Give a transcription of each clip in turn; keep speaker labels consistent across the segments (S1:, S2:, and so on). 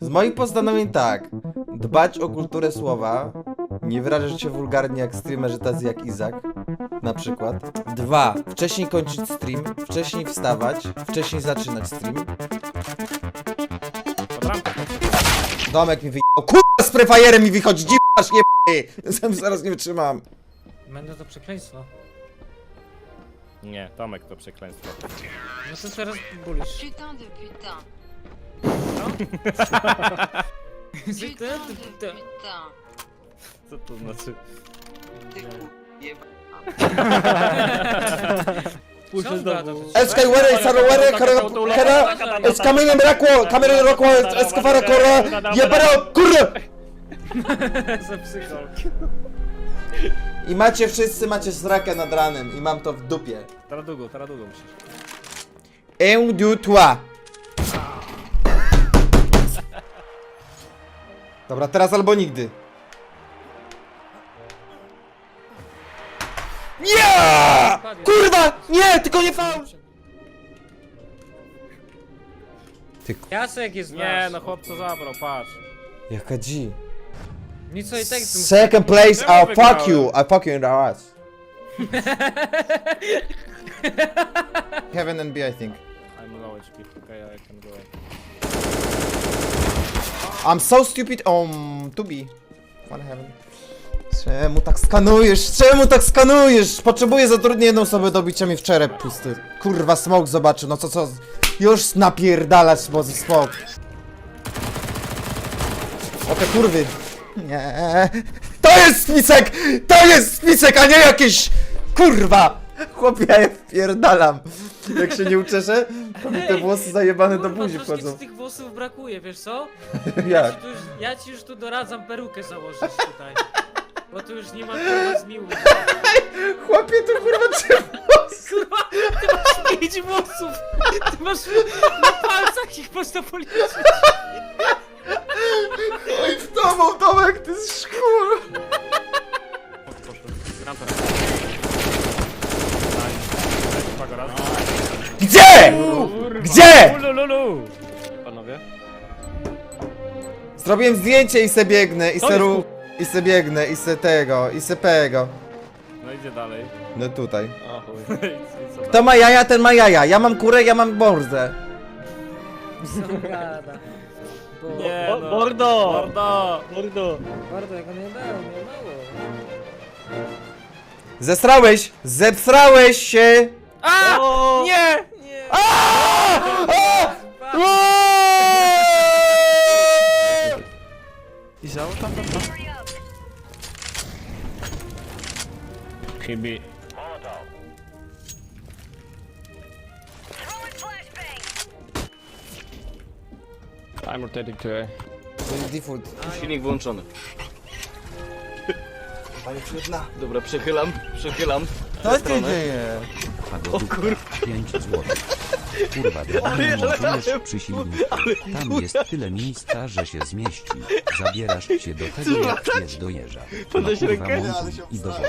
S1: Z moich postanowień tak. Dbać o kulturę słowa. Nie wyrażać się wulgarnie jak streamerzy tacy jak Izak. Na przykład. Dwa. Wcześniej kończyć stream. Wcześniej wstawać. Wcześniej zaczynać stream. Domek mi wyjechał. Kurwa z prefajerem mi wychodzi. Dziwasz nie Sam zaraz nie wytrzymam.
S2: Będę to przekleństwo.
S3: Nie, Tomek to przekleństwo.
S2: No to teraz bulisz.
S4: Putain de putain.
S2: Putain.
S3: Co to znaczy?
S4: Ty ku... jeba.
S2: Co znowu?
S1: Skywary, Sarowary, Kara, z kamieniem rakło, kamieniem rakło, Escofara Kora, jebara, kurwa! I macie wszyscy, macie srakę nad ranem i mam to w dupie.
S3: Teraz długo, teraz długo musisz.
S1: Un, deux, trois. Dobra, teraz albo nigdy. Nie! Kurwa! Nie, tylko nie faul!
S2: Jacek jest
S3: Nie,
S2: nasz.
S3: no chłop co zabrał, patrz.
S1: Jaka G.
S2: Nic i tak tym...
S1: Second place,
S3: Czemu
S1: I'll fuck
S3: wygrałem?
S1: you. I'll fuck you in the ass. Heaven and B, I think.
S3: I'm low HP, okay, I can go.
S1: I'm so stupid. Um, to be. Czemu tak skanujesz? Czemu tak skanujesz? Potrzebuję zatrudnić jedną osobę do bicia mi w czerep pusty. Kurwa, smoke zobaczy, no co co? Już napierdalać bo smok. O te kurwy. Nie. To jest spisek! To jest spisek, a nie jakieś... Kurwa! Chłopie, ja je wpierdalam. Jak się nie uczeszę, mi te włosy zajebane do buzi
S2: troszkę
S1: wchodzą.
S2: ci tych włosów brakuje, wiesz co? Ja
S1: Jak?
S2: ci, tu już, ja ci już tu doradzam perukę założyć tutaj. Bo tu już nie ma kurwa zmiłu.
S1: Chłopie, to kurwa czemu?
S2: Kurwa, ty masz pięć włosów! Ty masz na palcach ich można policzyć.
S1: Oj, w tobą, Tomek, ty szkur!
S3: Gram teraz. Uwaga, raz.
S1: Gdzie? Gdzie?
S3: Lulu! Panowie?
S1: Zrobiłem zdjęcie i se biegnę, i
S3: To
S1: se
S3: jest
S1: ru... I se biegnę, i se tego, i se tego.
S3: No idzie dalej.
S1: No tutaj.
S3: O chuj. I co
S1: Kto ma jaja, ten ma jaja. Ja mam kurę, ja mam borzę.
S2: Co gada? Bo...
S3: Nie, no.
S5: Bordo!
S3: Bordo!
S5: Mordo!
S2: Bardzo, jak on nie dał, nie mało.
S1: Zesrałeś! Zesrałeś się!
S3: A!
S5: O!
S3: Nie! Nie!
S5: I za tam, tam, tam.
S3: Chybi.
S5: I'm rotating to A.
S1: Default.
S6: Silnik włączony. Dobra, przechylam, przechylam.
S1: Co się dzieje?
S6: O kur...
S7: 5 zł. Kurwa, drabinę montujesz przy silniku. Tam jest tyle miejsca, że się zmieści. Zabierasz się do tego jak pies do jeża. No
S6: Podnieś
S7: kurwa
S6: rękę.
S7: i do wody.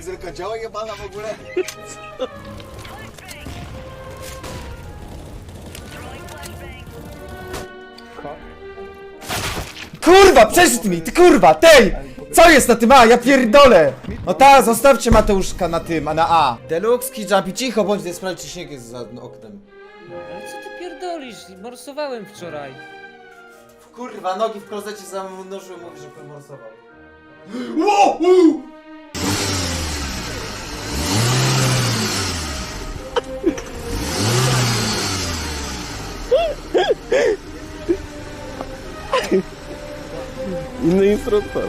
S1: Zerka działa jebana w ogóle? Kurwa, przeszedł mi, ty kurwa, tej! Co jest na tym A? Ja pierdolę! No ta, zostawcie Mateuszka na tym, a na A. Deluxe, Kijabi, cicho bądź, nie sprawdź, czy śnieg jest za oknem.
S2: Ale co ty pierdolisz? Morsowałem wczoraj.
S1: Kurwa, nogi w klozecie zanurzyły, mówi, że pomorsował. U!
S5: Inny instruktor.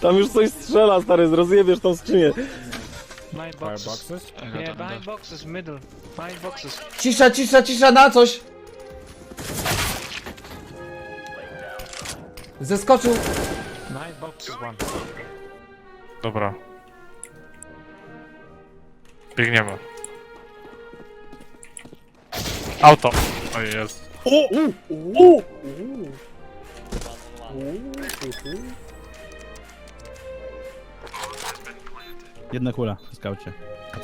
S5: Tam już coś strzela, stary, rozjebiesz tą skrzynię.
S8: Boxes.
S3: Fireboxes?
S8: Yeah, nine boxes, middle. Nine boxes.
S1: Cisza, cisza, cisza, na coś! Zeskoczył.
S8: Nine boxes, one.
S9: Dobra. Biegniemy. Auto. O jest.
S10: Jedna kula w skaucie.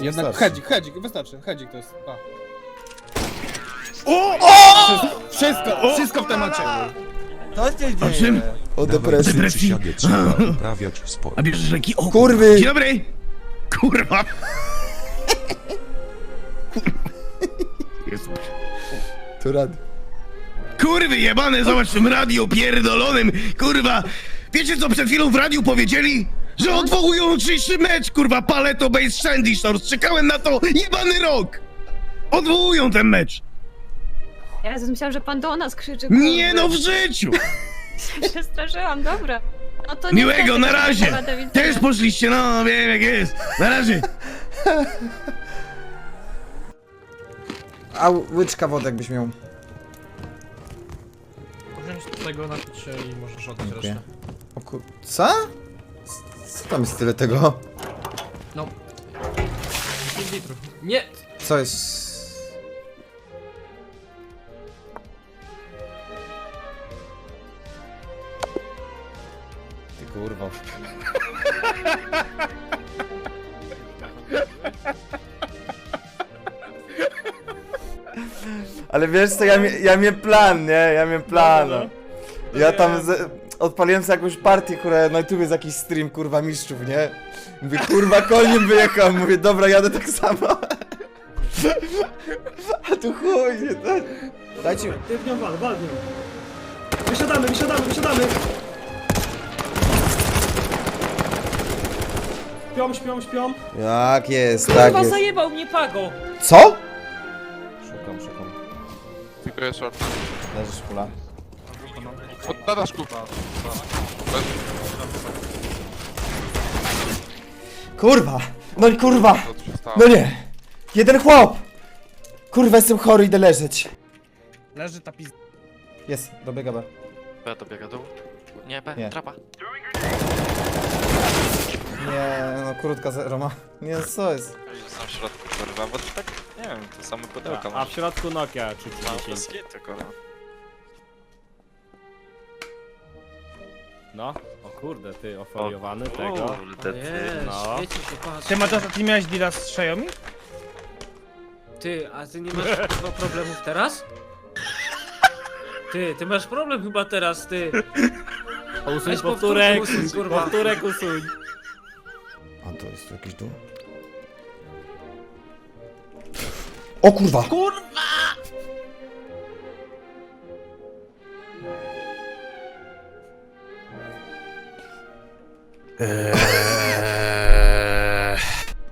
S1: Jednak
S11: Hedzik, hedzik, wystarczy, hedzik to jest. A. Wszystko, wszystko w temacie.
S1: To się dzieje. O depresji.
S7: Przysiadę trzeba uprawiać w sport.
S10: bierzesz leki? O,
S1: Kurwy!
S10: Dzień dobry! Kurwa! Jezus.
S1: Tu rad.
S10: Kurwy jebane, zobacz w tym radiu pierdolonym, kurwa! Wiecie co przed chwilą w radiu powiedzieli? Że odwołują jutrzejszy mecz, kurwa, Paleto Base Sandy Shores. Czekałem na to jebany rok! Odwołują ten mecz!
S4: Ja myślałam, że pan do nas krzyczy.
S10: Nie no, w życiu!
S4: Przestraszyłam, dobra. No to
S10: Miłego,
S4: niestety,
S10: na razie!
S4: chyba do widzenia.
S10: Też poszliście, no, wiem jak jest. Na razie!
S1: A łyczka wody jakbyś miał.
S8: Usiądź tego na się i możesz oddać
S1: Dziękuję. O kur... Co? Co tam jest tyle tego?
S8: 5 litrów. Nie!
S1: Co jest? Ty kurwa. Ale wiesz co, ja, mie- ja miałem plan, nie? Ja miałem plan. Ja tam z, odpaliłem sobie jakąś partię, kurwa, na YouTube jest jakiś stream, kurwa, mistrzów, nie? Mówię, kurwa, koniem wyjechałem, mówię, dobra, jadę tak samo. A tu chuj, nie, daj- dajcie...
S2: Ty w nią wal, wal w nią. Wysiadamy, wysiadamy, wysiadamy! Śpią, śpią, śpią.
S1: Jak jest, tak
S2: Kurwa,
S1: jest.
S2: zajebał mnie Pago!
S1: Co? Szukam, szukam.
S9: Dziękuję, short.
S1: Leżysz kula.
S9: Podadasz kupa.
S1: Kurwa! No i kurwa!
S9: Co tu się stało?
S1: No nie! Jeden chłop! Kurwa, jestem chory, idę leżeć.
S11: Leży ta pizda.
S1: Jest, dobiega B.
S6: Ja to biega dół. Nie, B,
S1: Nie.
S6: trapa.
S1: Nie, no krótka zero ma. Nie, co jest?
S6: Są w środku, kurwa, bo to tak, nie wiem, to same pudełka
S3: A w środku Nokia 3010.
S6: bez kitu, kurwa.
S3: No, o kurde, ty ofoliowany tego.
S6: Kurde, ty.
S3: No.
S2: Co, patrz.
S11: Ty Mateusz, a ty miałeś deala z Xiaomi?
S2: Ty, a ty nie masz chyba problemów teraz? Ty, ty masz problem chyba teraz, ty.
S3: Usuń
S2: Weź
S3: powtórek,
S2: powtórkę usuń, kurwa.
S3: powtórek usuń.
S1: A to jest tu jakiś dół? O kurwa!
S11: Kurwa!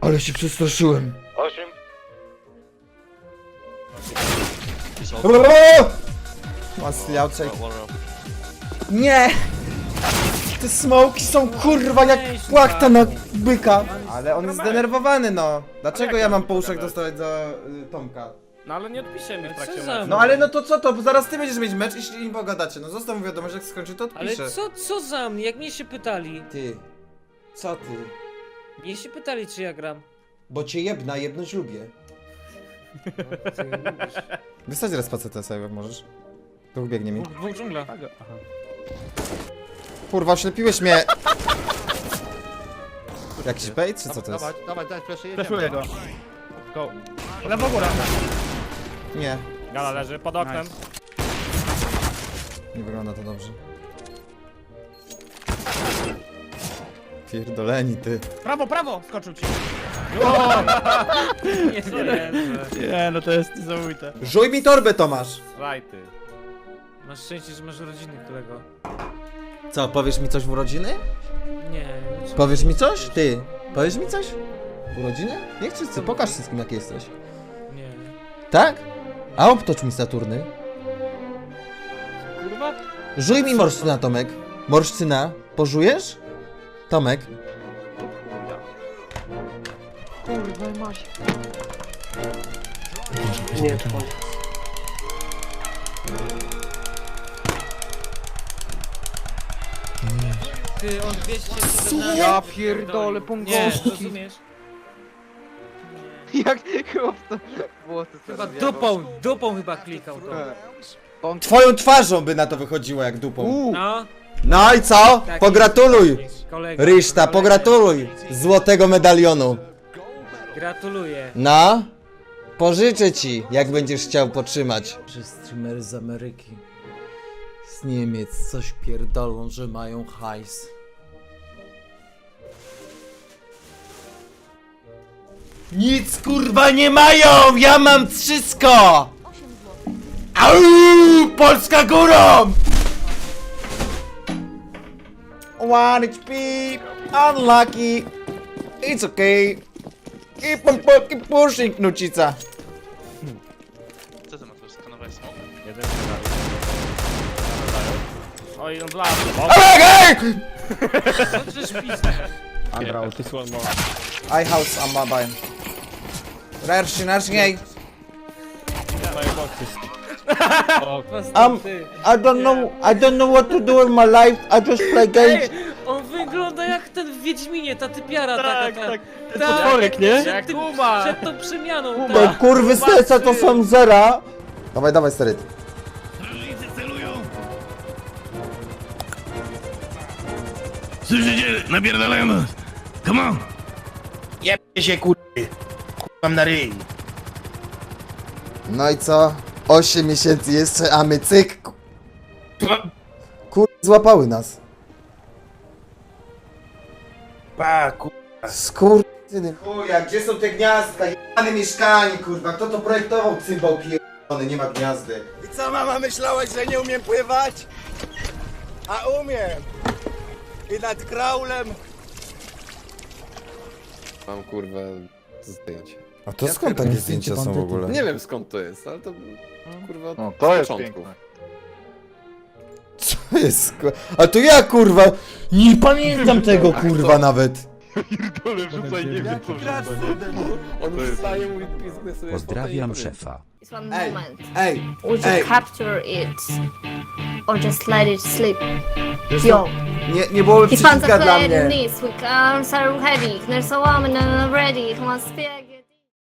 S1: Ale się przestraszyłem.
S6: Osiem.
S1: Mocny outside. Nie! Te smoki są kurwa jak płachta na byka. Ale on jest zdenerwowany no. Dlaczego ja mam po uszach dostawać za y, Tomka?
S3: No ale nie odpiszę mi w trakcie
S2: za-
S3: meczu.
S1: No ale no to co to? Bo zaraz ty będziesz mieć mecz i im pogadacie. No zostaw mu wiadomość, jak skończy to
S2: Ale
S1: odpiszę.
S2: co, co za mnie, jak mnie się pytali?
S1: Ty. Co ty?
S2: Mnie się pytali, czy ja gram.
S1: Bo cię jebna, jedność lubię.
S2: Ty lubisz.
S1: Wysadź raz pacetę sobie, jak możesz. Tu biegnie mi.
S2: Dwóch, dżungla.
S3: Aha.
S1: Kurwa, oślepiłeś mnie! Jakiś bait, czy co to jest?
S8: dawaj, daj flesze,
S11: Flashuję go. Go. Lewo góra.
S1: Nie,
S3: Gala leży pod oknem.
S11: Nice.
S1: nie wygląda to dobrze. Pierdoleni ty.
S11: Prawo, prawo! Skoczył ci.
S2: Nie, nie, nie.
S10: Nie, no to jest niesamowite.
S1: Żuj mi torbę, Tomasz!
S3: Rajty.
S2: Masz szczęście, że masz rodziny, kolego.
S1: Co, powiesz mi coś w urodziny?
S2: Nie.
S1: Powiesz mi coś? Ty, powiesz mi coś? W urodziny? Niech wszyscy, pokaż wszystkim jak jesteś.
S2: Nie.
S1: Tak? A obtocz mi Saturny.
S2: Kurwa?
S1: Żuj mi morszczyna, Tomek. Morszczyna, pożujesz? Tomek.
S2: Ty, on 217...
S8: Ja pierdolę,
S2: Nie,
S8: pongowski.
S2: rozumiesz?
S8: Jak chłop to było to
S2: Chyba dupą, dupą chyba klikał to.
S1: Twoją twarzą by na to wychodziło jak dupą.
S11: Uuu.
S2: No,
S1: No i co?
S2: Tak.
S1: Pogratuluj!
S2: Kolega,
S1: Ryszta,
S2: kolega.
S1: pogratuluj! Złotego medalionu.
S2: Gratuluję.
S1: No? Pożyczę ci, jak będziesz chciał potrzymać. Że streamery z Ameryki, z Niemiec coś pierdolą, że mają hajs. Nic kurwa nie mają! Ja mam wszystko! Au! Polska górą! One HP! Unlucky! It's okay! Keep on keep pushing, nucica!
S6: Co ty Mateusz, skanowałeś smok?
S3: Jeden. Oj, no dla
S1: Hey!
S2: Co ty śpizdę?
S5: This one more.
S1: I house on mobile. Rerszy, rerszy, jej! Um, I don't know, I don't know what to do in my life, I just play games.
S2: W Wiedźminie, ta typiara
S5: Tak,
S2: taka.
S5: tak.
S2: ta,
S5: Ten potworek, nie?
S2: Przed, tym,
S3: Kuba.
S2: przed tą przemianą.
S1: No kurwy steca to są zera! Dawaj, dawaj, steryt.
S10: Strażnicy celują! Słyszycie? Napierdalają nas! Come on!
S11: Jebcie się kurwy. Kurwam na ryj.
S1: No i co? 8 miesięcy jeszcze, a my cyk! Kur... złapały nas.
S11: Pa, kurwa.
S1: Skurczyny. Chuja, gdzie są te gniazdka? Jebane mieszkanie, kurwa. Kto to projektował? Cymbał pierdolony, nie ma gniazdy.
S11: I co mama myślałaś, że nie umiem pływać? A umiem. I nad kraulem.
S9: Mam kurwa zdjęcie.
S1: A to skąd takie zdjęcia są w ogóle?
S9: Nie wiem skąd to jest, ale to kurwa
S8: No, to jest
S9: początku.
S8: piękne.
S1: Jest? ku- A to ja kurwa! Nie pamiętam tego kurwa nawet.
S5: Wrzucaj, nie wiem co.
S9: On wstaje, mówi pizgnę sobie
S7: Pozdrawiam
S9: i
S7: szefa.
S12: It's one
S1: Ej,
S12: moment.
S1: ej,
S12: Would
S1: ej.
S12: you capture it? Or just let it slip? Yo,
S1: Nie, nie byłoby dla mnie.
S12: this week. Heavy. There's a woman already. Wants to be